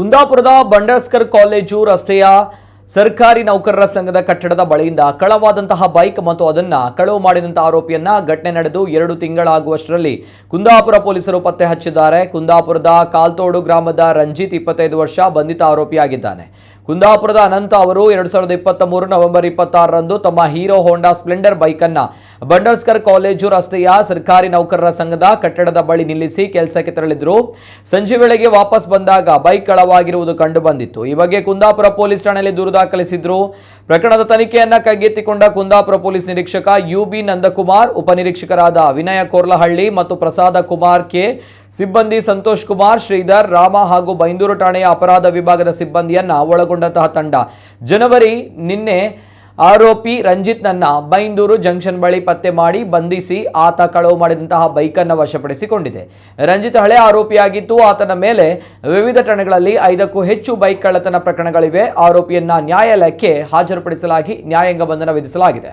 ಕುಂದಾಪುರದ ಬಂಡರ್ಸ್ಕರ್ ಕಾಲೇಜು ರಸ್ತೆಯ ಸರ್ಕಾರಿ ನೌಕರರ ಸಂಘದ ಕಟ್ಟಡದ ಬಳಿಯಿಂದ ಕಳವಾದಂತಹ ಬೈಕ್ ಮತ್ತು ಅದನ್ನ ಕಳವು ಮಾಡಿದಂತಹ ಆರೋಪಿಯನ್ನ ಘಟನೆ ನಡೆದು ಎರಡು ತಿಂಗಳಾಗುವಷ್ಟರಲ್ಲಿ ಕುಂದಾಪುರ ಪೊಲೀಸರು ಪತ್ತೆ ಹಚ್ಚಿದ್ದಾರೆ. ಕುಂದಾಪುರದ ಕಾಲ್ತೋಡು ಗ್ರಾಮದ ರಂಜಿತ್ ಇಪ್ಪತ್ತೈದು ವರ್ಷ ಬಂಧಿತ ಆರೋಪಿಯಾಗಿದ್ದಾನೆ. ಕುಂದಾಪುರದ ಅನಂತ ಅವರು ಎರಡು ಸಾವಿರದ ಇಪ್ಪತ್ತ ಮೂರು ನವೆಂಬರ್ ಇಪ್ಪತ್ತಾರರಂದು ತಮ್ಮ ಹೀರೋ ಹೋಂಡಾ ಸ್ಪ್ಲೆಂಡರ್ ಬೈಕ್ ಅನ್ನ ಬಂಡರ್ಸ್ಕರ್ ಕಾಲೇಜು ರಸ್ತೆಯ ಸರ್ಕಾರಿ ನೌಕರರ ಸಂಘದ ಕಟ್ಟಡದ ಬಳಿ ನಿಲ್ಲಿಸಿ ಕೆಲಸಕ್ಕೆ ತೆರಳಿದ್ರು. ಸಂಜೆ ವೇಳೆಗೆ ವಾಪಸ್ ಬಂದಾಗ ಬೈಕ್ ಕಳವಾಗಿರುವುದು ಕಂಡು ಬಂದಿತ್ತು ಈ ಬಗ್ಗೆ ಕುಂದಾಪುರ ಪೊಲೀಸ್ ಠಾಣೆಯಲ್ಲಿ ದೂರು ದಾಖಲಿಸಿದ್ರು. ಪ್ರಕರಣದ ತನಿಖೆಯನ್ನ ಕೈಗೆತ್ತಿಕೊಂಡ ಕುಂದಾಪುರ ಪೊಲೀಸ್ ನಿರೀಕ್ಷಕ ಯು ಬಿ ನಂದಕುಮಾರ್, ಉಪನಿರೀಕ್ಷಕರಾದ ವಿನಯ ಕೋರ್ಲಹಳ್ಳಿ ಮತ್ತು ಪ್ರಸಾದ ಕುಮಾರ್ ಕೆ. ಸಿಬ್ಬಂದಿ ಸಂತೋಷ್ ಕುಮಾರ್, ಶ್ರೀಧರ್, ರಾಮ ಹಾಗೂ ಬೈಂದೂರು ಠಾಣೆಯ ಅಪರಾಧ ವಿಭಾಗದ ಸಿಬ್ಬಂದಿಯನ್ನ ಒಳಗೊಂಡಂತಹ ತಂಡ. ಜನವರಿ ನಿನ್ನೆ ಆರೋಪಿ ರಂಜಿತ್ನನ್ನ ಬೈಂದೂರು ಜಂಕ್ಷನ್ ಬಳಿ ಪತ್ತೆ ಮಾಡಿ ಬಂಧಿಸಿ ಆತ ಕಳವು ಮಾಡಿದಂತಹ ಬೈಕನ್ನು ವಶಪಡಿಸಿಕೊಂಡಿದೆ. ರಂಜಿತ್ ಹಳೆ ಆರೋಪಿಯಾಗಿದ್ದು ಆತನ ಮೇಲೆ ವಿವಿಧ ಠಾಣೆಗಳಲ್ಲಿ ಐದಕ್ಕೂ ಹೆಚ್ಚು ಬೈಕ್ ಕಳ್ಳತನ ಪ್ರಕರಣಗಳಿವೆ. ಆರೋಪಿಯನ್ನ ನ್ಯಾಯಾಲಯಕ್ಕೆ ಹಾಜರುಪಡಿಸಲಾಗಿ ನ್ಯಾಯಾಂಗ ಬಂಧನ ವಿಧಿಸಲಾಗಿದೆ.